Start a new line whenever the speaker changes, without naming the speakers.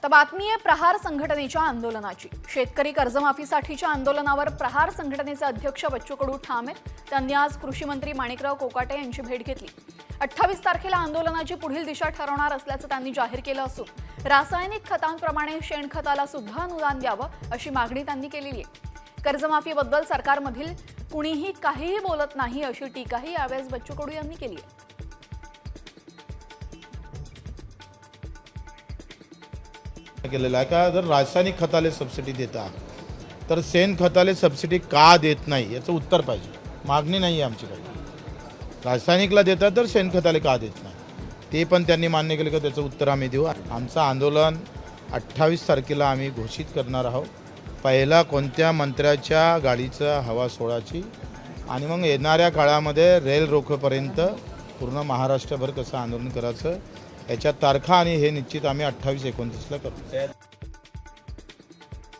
आता बातमी आहे प्रहार संघटनेच्या आंदोलनाची. शेतकरी कर्जमाफीसाठीच्या आंदोलनावर प्रहार संघटनेचे अध्यक्ष बच्चू कडू ठाम आहेत त्यांनी आज कृषी मंत्री माणिकराव कोकाटे यांची भेट घेतली. अठ्ठावीस तारखेला आंदोलनाची पुढील दिशा ठरवणार असल्याचं त्यांनी जाहीर केलं असून रासायनिक खतांप्रमाणे शेणखताला सुद्धा अनुदान द्यावं अशी मागणी त्यांनी केलेली आहे. कर्जमाफीबद्दल सरकारमधील कुणीही काहीही बोलत नाही अशी टीकाही यावेळेस बच्चू कडू यांनी केली आहे.
केलेलं आहे. का जर रासायनिक खताले सबसिडी देता तर सेन खताले सबसिडी का देत नाही? याचं उत्तर पाहिजे. मागणी नाही आहे आमची काही. रासायनिकला देतात तर शेणखताले का देत नाही? ते पण त्यांनी मान्य केलं का? त्याचं उत्तर आम्ही देऊ. आमचं आंदोलन अठ्ठावीस तारखेला आम्ही घोषित करणार आहोत. पहिला कोणत्या मंत्र्याच्या गाडीचा हवा सोळाची आणि मग येणाऱ्या काळामध्ये रेल रोखपर्यंत पूर्ण महाराष्ट्रभर कसं आंदोलन करायचं? याच्या तारखा आणि हे निश्चित आम्ही अठ्ठावीस एकोणतीसला करू